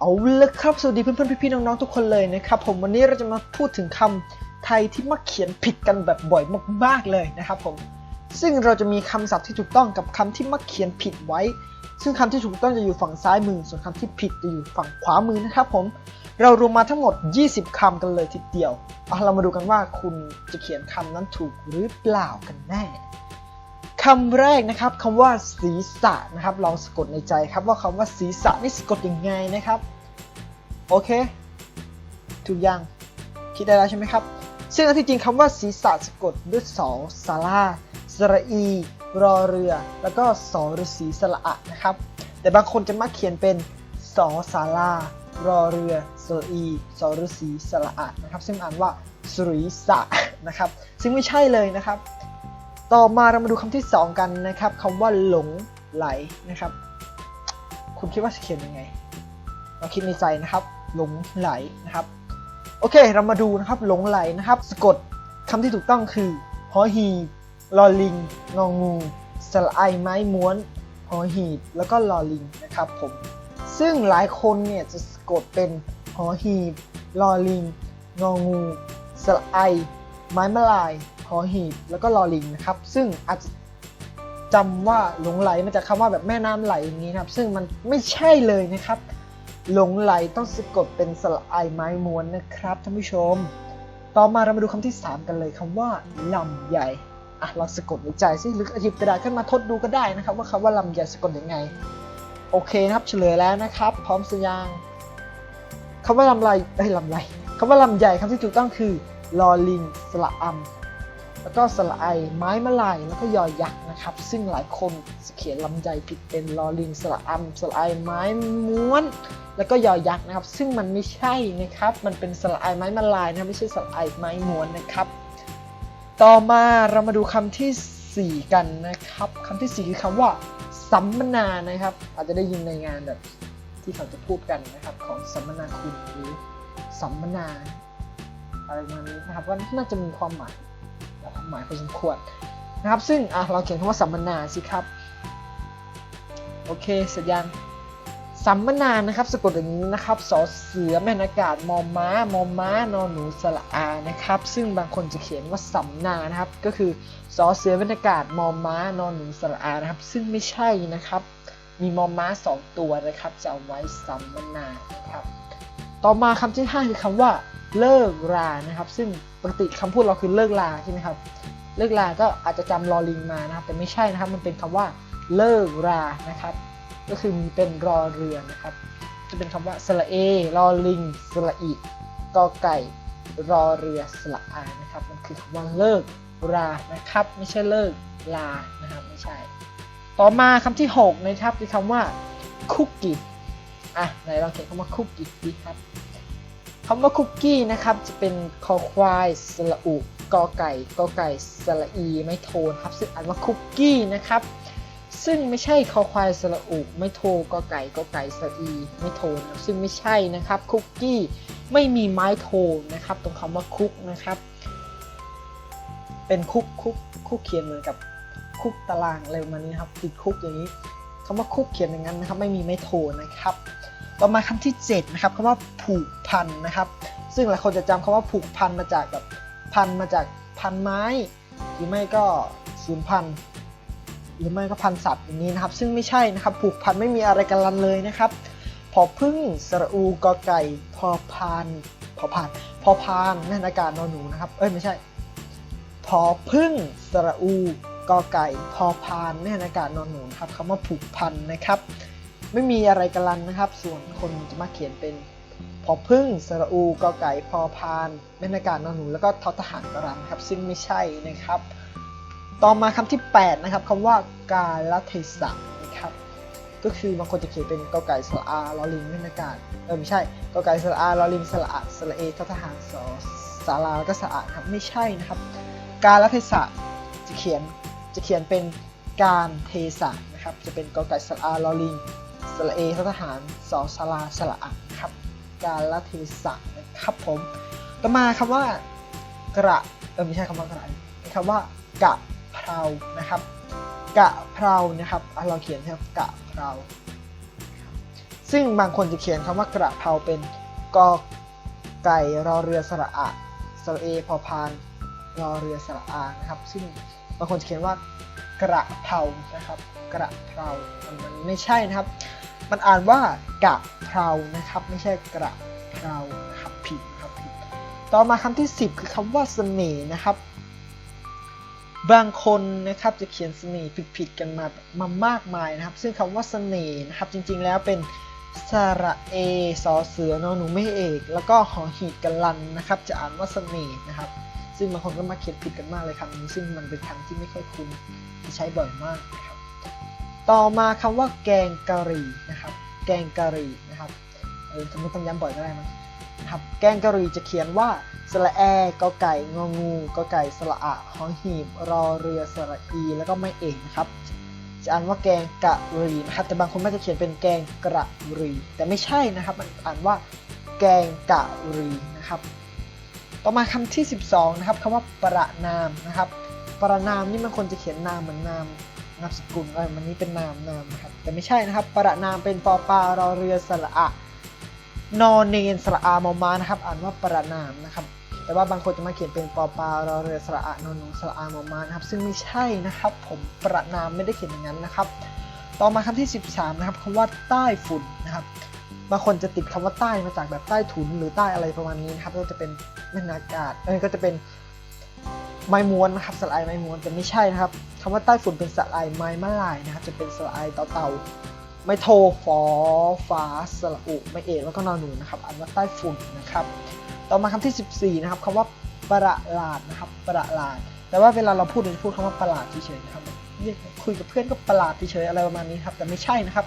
เอาละครับ สวัสดีเพื่อนๆ พี่ๆ น้องๆ ทุกคนเลยนะครับ ผมวันนี้เราจะมาพูดถึงคำไทยที่มักเขียนผิดกันแบบบ่อยมากๆ เลยนะครับผม ซึ่งเราจะมีคำศัพท์ที่ถูกต้องกับคำที่มักเขียนผิดไว้ ซึ่งคำที่ถูกต้องจะอยู่ฝั่งซ้ายมือ ส่วนคำที่ผิดจะอยู่ฝั่งขวามือนะครับผม เรารวมมาทั้งหมด 20 คำกันเลยทีเดียว เอาเรามาดูกันว่าคุณจะเขียนคำนั้นถูกหรือเปล่ากันแน่ คำแรกนะครับคำว่าศีรษะนะครับลองสะกดในใจครับว่าคำว่าศีรษะนี่สะกดยังไงนะครับ โอเคถูกยังคิดได้แล้วใช่ไหมครับ ซึ่งอันที่จริงคำว่าศีรษะสะกดด้วยสอสาราสระอี รอเรือ แล้วก็สอฤษีสระอะนะครับ แต่บางคนจะมักเขียนเป็นสอสารารอเรือสระอีสอฤษีสระอะนะครับ ซึ่งอ่านว่าสุริสะนะครับ ซึ่งไม่ใช่เลยนะครับ ต่อมาเรามาดูคำที่สองกันนะครับคำว่าหลงไหลนะครับ คุณคิดว่าจะเขียนยังไงเราคิดในใจนะครับ หลงไหลนะครับ โอเค เรามาดูนะครับหลงไหลนะครับ สะกดคำที่ถูกต้องคือหอหีลอลิงงองูสระไอไม้ม้วนหอหีบแล้วก็ลอลิงนะครับผมซึ่งหลายคนเนี่ยจะสะกดเป็นหอหีบลอลิงงองูสระไอไม้มะลาย หอหีบแล้วก็ลอลิงนะครับซึ่งอาจจะจำว่าหลงไหลมาจากคำว่าแบบแม่น้ำไหลอย่างนี้นะครับ ซึ่งมันไม่ใช่เลยนะครับ หลงไหลต้องสะกดเป็นสระไอไม้ม้วนนะครับท่านผู้ชม ต่อมาเรามาดูคำที่ 3 กันเลยคำว่าลำใหญ่อะเราสะกดในใจซิหรือหยิบกระดาษขึ้นมาทดดูก็ได้นะครับ ว่าคำว่าลำใหญ่สะกดยังไง โอเคนะครับเฉลยแล้วนะครับ พร้อมสัญญางคำว่าลำไรเอ้ยลำไรคำว่าลำใหญ่คำที่ถูกต้องคือลอลิงสระอำ แล้วก็สระไอไม้มะลายแล้วก็ยอยักษ์นะครับ ซึ่งหลายคนเขียนลำใหญ่ผิดเป็นลอลิงสระอำสระไอไม้ม้วน แล้วก็ยอยักษ์นะครับ ซึ่งมันไม่ใช่นะครับ มันเป็นสระไอไม้มะลายนะไม่ใช่สระไอไม้ม้วนนะครับ ต่อมาเรามาดูคำทีสี่ 4 กันนะครับคำทีสี่ 4 คือคำว่าสัมมนานะครับ อาจจะได้ยินในงานแบบที่เขาจะพูดกันนะครับของสัมมนาคุณหรือสัมมนาอะไรประมาณนี้นะครับว่าน่าจะมีความหมาย หมายพอสมควรนะครับ ซึ่งเราเขียนคำว่าสัมมนาสิครับ โอเคเสร็จยังสัมมนานะครับสะกดอย่างนี้นะครับสอเสือแม่นอากาศมอม้ามอม้านอนหนูสระอานะครับ ซึ่งบางคนจะเขียนว่าสัมนานะครับ ก็คือสอเสือแม่นอากาศมอม้านอนหนูสระอานะครับ ซึ่งไม่ใช่นะครับ มีมอม้าสองตัวนะครับจะเอาไว้สัมมนานะครับ ต่อมาคำที่ห้าคือคำว่า เลิกรานะครับ ซึ่งปกติคำพูดเราคือเลิกลาใช่ไหมครับ เลิกลาก็อาจจะจำลอลิงมานะครับ แต่ไม่ใช่นะครับ มันเป็นคำว่าเลิกรานะครับ ก็คือมีเป็นรอเรือนะครับ จะเป็นคำว่าสระเอรอลิงสระอีกอไก่รอเรือสระอานะครับ มันคือคำว่าเลิกรานะครับ ไม่ใช่เลิกลานะครับ ไม่ใช่ ต่อมาคำที่ 6 นะครับคือคำว่าคุกกี้อะไหนลองเขียนคำว่าคุกกี้ดีครับ คำว่าคุกกี้นะครับ จะเป็นคอควายสระอุกอไก่กอไก่สระอีไม่โทนครับ ซึ่งอ่านว่าคุกกี้นะครับ ซึ่งไม่ใช่คอควายสระอุไม่โทกอไก่กอไก่สระอีไม่โทนะครับซึ่งไม่ใช่นะครับคุกกี้ไม่มีไม้โทนะครับ ตรงคำว่าคุกนะครับ เป็นคุกคุกคุกเขียนเหมือนกับคุกตารางอะไรประมาณนี้ครับติดคุกอย่างนี้คำว่าคุกเขียนอย่างนั้นนะครับ ไม่มีไม้โทนะครับ ต่อมาคำที่ 7 นะครับคำว่าผูกพันนะครับ ซึ่งหลายคนจะจำคำว่าผูกพันมาจากแบบพันมาจากพันไม้ หรือไม่ก็ศูนย์พันหรือไม่ก็พันสัตว์อย่างนี้นะครับ ซึ่งไม่ใช่นะครับ ผูกพันไม่มีอะไรกันลันเลยนะครับพอพึ่งสระอูกอไก่พอพานพอพานพอพานนั่นอากาศนอนหนูนะครับ เอ้ยไม่ใช่ พอพึ่งสระอูกอไก่พอพานนั่นอากาศนอนหนูนะครับคำว่าผูกพันนะครับ ไม่มีอะไรกันลันนะครับ ส่วนคนจะมาเขียนเป็นพอพึ่งสระอูกอไก่พอพานแม่นากาศนอนหนูแล้วก็ทอทหารกรันครับ ซึ่งไม่ใช่นะครับ ต่อมาคำที่ 8 นะครับคำว่ากาลเทศะนะครับ ก็คือบางคนจะเขียนเป็นกอไก่สระอาลอลิงไม่นากาศเออไม่ใช่กอไก่สระอาลอลิงสระอะสระเอททหารสอสาราแล้วก็สระอะครับไม่ใช่นะครับ กาลเทศะจะเขียนจะเขียนเป็นการเทศะนะครับ จะเป็นกอไก่สระอาลอลิง สระเอทหารสอสาราสระอะครับ การลเทศะนะครับผมต่อมาคำว่ากระเออไม่ใช่คำว่ากระเป็นคำว่ากะเพรานะครับกะเพรานะครับเราเขียนนะครับกะเพราซึ่งบางคนจะเขียนคำว่ากระเพราเป็นกอไก่รอเรือสระอะสระเอพอพานรอเรือสระอานะครับ ซึ่งบางคนจะเขียนว่ากระเพรานะครับ กระเพรามันไม่ใช่นะครับ มันอ่านว่ากะเพรานะครับ ไม่ใช่กระเพราครับผิดครับผิด ต่อมาคำที่ 10 คือคำว่าเสน่ห์นะครับ บางคนนะครับจะเขียนเสน่ห์ผิดๆกันมามามากมายนะครับ ซึ่งคำว่าเสน่ห์นะครับ จริงๆแล้วเป็นสระเอสอเสือนอหนูไม่เอก แล้วก็หอหีบกันลันนะครับ จะอ่านว่าเสน่ห์นะครับ ซึ่งบางคนก็มาเขียนผิดกันมากเลยคำนี้ ซึ่งมันเป็นคำที่ไม่ค่อยคุ้นที่ใช้บ่อยมากนะครับ ต่อมาคำว่าแกงกะหรี่นะครับ แกงกะหรี่นะครับ เออจะไม่ต้องย้ำบ่อยก็ได้มั้งนะครับ แกงกะหรี่จะเขียนว่าสระแอกอไก่งองูกอไก่สระอะหอหีบ รอเรือสระอีแล้วก็ไม่เอกนะครับ จะอ่านว่าแกงกะหรี่นะครับ แต่บางคนไม่จะเขียนเป็นแกงกระหรี่ แต่ไม่ใช่นะครับ มันอ่านว่าแกงกะหรี่นะครับ ต่อมาคำที่ 12 นะครับคำว่าประนามนะครับ ประนามนี่มันคนจะเขียนนามเหมือนนาม นามสกุลเออมันนี้เป็นนามนามนะครับ แต่ไม่ใช่นะครับ ประนามเป็นปอปลารอเรือสระอะนอนเนนสระอามอมานะครับ อ่านว่าประนามนะครับ แต่ว่าบางคนจะมาเขียนเป็นปอปลารอเรือสระอะนอนนูสระอามอมานะครับ ซึ่งไม่ใช่นะครับ ผมประนามไม่ได้เขียนอย่างนั้นนะครับ ต่อมาคำที่ 13 นะครับคำว่าใต้ฝุ่นนะครับบางคนจะติดคำว่าใต้มาจากแบบใต้ถุนหรือใต้อะไรประมาณนี้นะครับ ก็จะเป็นแม่นอากาศเอ้ก็จะเป็น ไม้ม้วนนะครับสลายไม้ม้วนแต่ไม่ใช่นะครับคำว่าใต้ฝุ่นเป็นสลายไม้มะลายนะครับจะเป็นสลายเต่าเต่าๆไม่โทฟอฟ้าสระอุไม่เอกแล้วก็นอนหนูนะครับอ่านว่าใต้ฝุ่นนะครับ ต่อมาคำที่ 14 นะครับคำว่าประหลาดนะครับประหลาดแต่ว่าเวลาเราพูดเราจะพูดคำว่าประหลาดเฉยๆนะครับคุยกับเพื่อนก็ประหลาดเฉยๆอะไรประมาณนี้ครับแต่ไม่ใช่นะครับ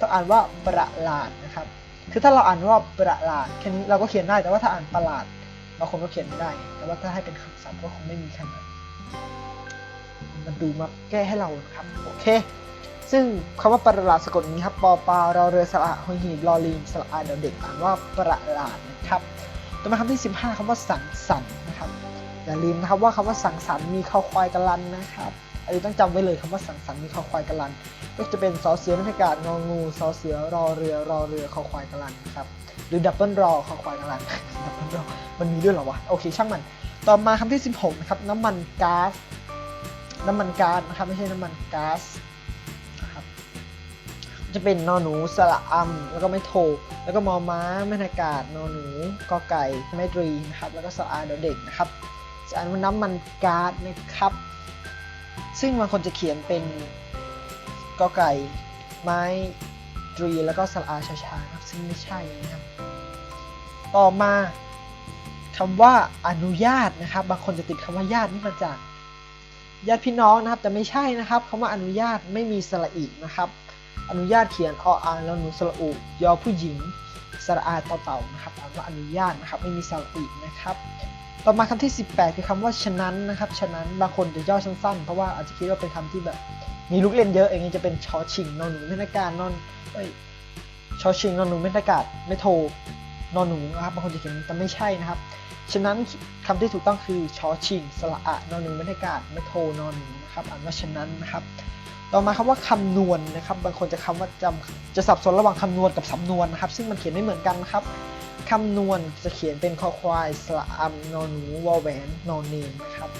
ต้องอ่านว่าประหลาดนะครับ คือถ้าเราอ่านว่าประหลาดแค่นี้เราก็เขียนได้แต่ว่าถ้าอ่านประหลาด บางคนก็เขียนไม่ได้ แต่ว่าถ้าให้เป็นคำศัพท์ก็คงไม่มีคำนั้นมันดูมาแก้ให้เราครับ โอเค ซึ่งคำว่าประหลาดสะกดนี้ครับ ปอปลาเราเรือสระหอยหีบลอลิงสระอาเดยวเด็กอ่านว่าประหลาดนะครับ ต่อมาคำที่ 15คำว่าสังสรรค์นะครับ อย่าลืมนะครับว่าคำว่าสังสรรค์มีคอควายกะลันนะครับอันนี้ต้องจำไว้เลยคำว่าสังสรรค์มีคอควายกะลัน ก็จะเป็นสอเสือบรรยากาศงองูสอเสือรอเรือรอเรือคอควายกะลันนะครับ หรือดับเบิลรอคอควายกะลันดับเมันมีด้วยเหรอวะ โอเค ช่างมัน ต่อมาคำที่ 16 นะครับ น้ำมันก๊าซ น้ำมันก๊าซนะครับ ไม่ใช่น้ำมันก๊าซนะครับ จะเป็นนอหนูสระอัมแล้วก็ไม่โท แล้วก็มอม้าแม่นากาศนอหนูกอไก่ไม่ตรีนะครับ แล้วก็สระอาเดเด็กนะครับจะอ่านว่าน้ำมันก๊าซนะครับ ซึ่งบางคนจะเขียนเป็นกอไก่ไม้ตรีแล้วก็สระอาชาชาครับ ซึ่งไม่ใช่นะครับ ต่อมา คำว่าอนุญาตนะครับ บางคนจะติดคำว่าญาตินี่มาจากญาติพี่น้องนะครับ แต่ไม่ใช่นะครับคำว่าอนุญาตไม่มีสระอีนะครับ อนุญาตเขียนออ่างแล้วหนูสระอุยอผู้หญิงสระอาเต่าเต่านะครับอ่านว่าอนุญาตนะครับไม่มีสระอีนะครับ ต่อมาคำที่ 18 คือคำว่าฉะนั้นนะครับ ฉะนั้นบางคนจะย่อสั้นๆ เพราะว่าอาจจะคิดว่าเป็นคำที่แบบมีลูกเล่นเยอะอย่างนี้จะเป็นชอชิงนอนหนูไม่นาการนอนเอ้ยชอชิงนอนหนูไม่นากาศไม่โทร นอนหนูนะครับบางคนจะเขียนแต่ไม่ใช่นะครับ ฉะนั้นคำที่ถูกต้องคือชอชิงสระอะนอนหนูไม่นากาศไม่โทนอนหนูนะครับอ่านว่าฉะนั้นนะครับ ต่อมาคำว่าคำนวณนะครับ บางคนจะคำว่าจำจะสับสนระหว่างคำนวณกับสำนวนนะครับ ซึ่งมันเขียนไม่เหมือนกันนะครับคำนวณจะเขียนเป็นคอควายสระอัมนอนหนูวอแหวนนอนเนนนะครับ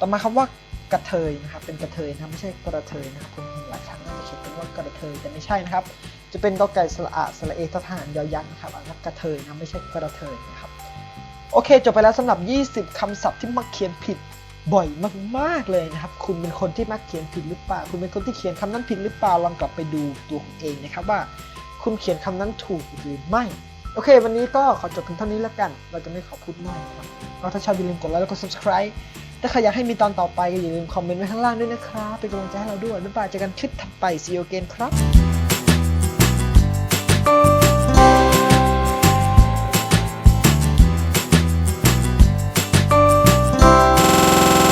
ต่อมาคำว่ากระเทยนะครับเป็นกระเทยนะไม่ใช่กระเทยนะครับผมเห็นหลายครั้งน่าจะเขียนเป็นว่ากระเทยแต่ไม่ใช่นะครับ จะเป็นกอไก่สระอะสระเอทหารยอยักษ์นะครับอ่านว่ากระเทยนะไม่ใช่กระเทยนะครับโอเคจบไปแล้วสำหรับ 20คำศัพท์ที่มักเขียนผิดบ่อยมากๆเลยนะครับ คุณเป็นคนที่มักเขียนผิดหรือเปล่า คุณเป็นคนที่เขียนคำนั้นผิดหรือเปล่าลองกลับไปดูตัวคุณเองนะครับว่า คุณเขียนคำนั้นถูกหรือไม่โอเค วันนี้ก็ขอจบเพียงเท่านี้แล้วกัน เราจะไม่ขอพูดมากนะครับก็ถ้าชอบอย่าลืมกดไลค์แล้วก็ subscribe ถ้าใครอยากให้มีตอนต่อไปก็อย่าลืมคอมเมนต์ไว้ข้างล่างด้วยนะครับ เป็นกำลังใจให้เราด้วยบ๊ายบายเจอกันคลิปถัดไป see you again ครับ